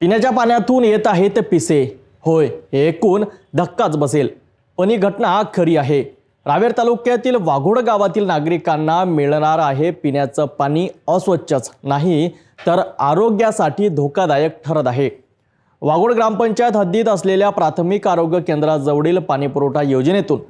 पिण्याच्या पाण्यातून येत आहेत पिसे. होय हे ऐकून धक्काच बसेल. पण ही घटना खरी आहे. रावेर तालुक्यातील वाघोड गावातील नागरिकांना मिळणार आहे पिण्याचं पाणी अस्वच्छच. नाही तर आरोग्यासाठी धोकादायक ठरत आहे. वाघोड ग्रामपंचायत हद्दीत असलेल्या प्राथमिक आरोग्य केंद्राजवळील पाणीपुरवठा योजनेतून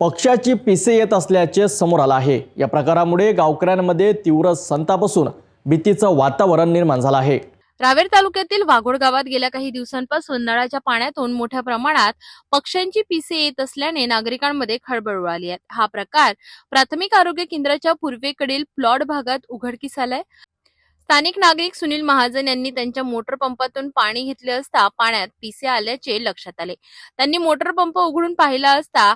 पक्षाची पिसे येत असल्याचे समोर आलं आहे. या प्रकारामुळे गावकऱ्यांमध्ये तीव्र संताप असून भीतीचं वातावरण निर्माण झालं आहे. रावेर तालुक्यातील वाघोड गावात गेल्या काही दिवसांपासून नळाच्या पाण्यातून मोठ्या प्रमाणात पक्ष्यांची पिसे येत असल्याने नागरिकांमध्ये खळबळ उडाली आहे. हा प्रकार प्राथमिक आरोग्य केंद्राच्या पूर्वेकडील प्लॉट भागात उघडकीस आलाय. स्थानिक नागरिक सुनील महाजन यांनी त्यांच्या मोटर पंपातून पाणी घेतले असता पाण्यात पिसे आल्याचे लक्षात आले. त्यांनी मोटर पंप उघडून पाहिला असता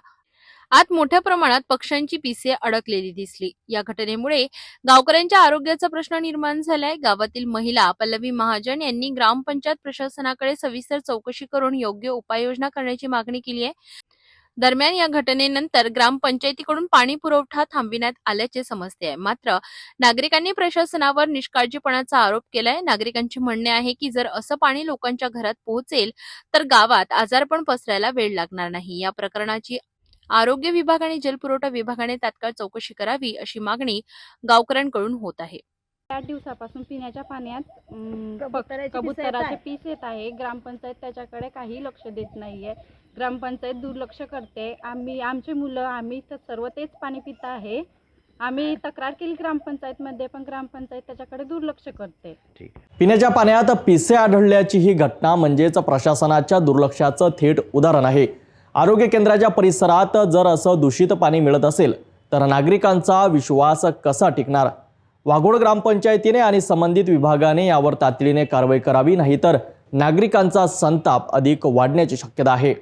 आत मोठ्या प्रमाणात पक्ष्यांची पिसे अडकलेली दिसली. या घटनेमुळे गावकऱ्यांच्या आरोग्याचा प्रश्न निर्माण झालाय. गावातील महिला पल्लवी महाजन यांनी ग्रामपंचायत प्रशासनाकडे सविस्तर चौकशी करून योग्य उपाययोजना करण्याची मागणी केली आहे. दरम्यान या घटनेनंतर ग्रामपंचायतीकडून पाणी पुरवठा थांबविण्यात आल्याचे समजते आहे. मात्र नागरिकांनी प्रशासनावर निष्काळजीपणाचा आरोप केलाय. नागरिकांचे म्हणणे आहे की जर असं पाणी लोकांच्या घरात पोहोचेल तर गावात आजारपण पसरायला वेळ लागणार नाही. या प्रकरणाची आरोग्य विभाग आणि जलपुरवठा विभागाने तात्काळ चौकशी करावी अशी मागणी गावकऱ्यांकडून होत आहे. आठ दिवसापासून पिण्याच्या पाण्यात कबुतराची पिसे येत कबुतराचे आहे. पीस येत आहे. ग्रामपंचायत त्याच्याकडे काही लक्ष देत नाहीये. ग्रामपंचायत दुर्लक्ष करते. आम्ही आमची मुलं आम्ही तर सर्व तेच पाणी पित आहे. आम्ही तक्रार केली ग्रामपंचायतमध्ये पण ग्रामपंचायत त्याच्याकडे दुर्लक्ष करते. पिण्याच्या पाण्यात पिसे आढळल्याची ही घटना म्हणजेच प्रशासनाच्या दुर्लक्षाचं थेट उदाहरण आहे. आरोग्य केंद्राच्या परिसरात जर असं दूषित पाणी मिळत असेल तर नागरिकांचा विश्वास कसा टिकणार? वाघोड ग्रामपंचायतीने आणि संबंधित विभागाने यावर तातडीने कारवाई करावी नाहीतर नागरिकांचा संताप अधिक वाढण्याची शक्यता आहे.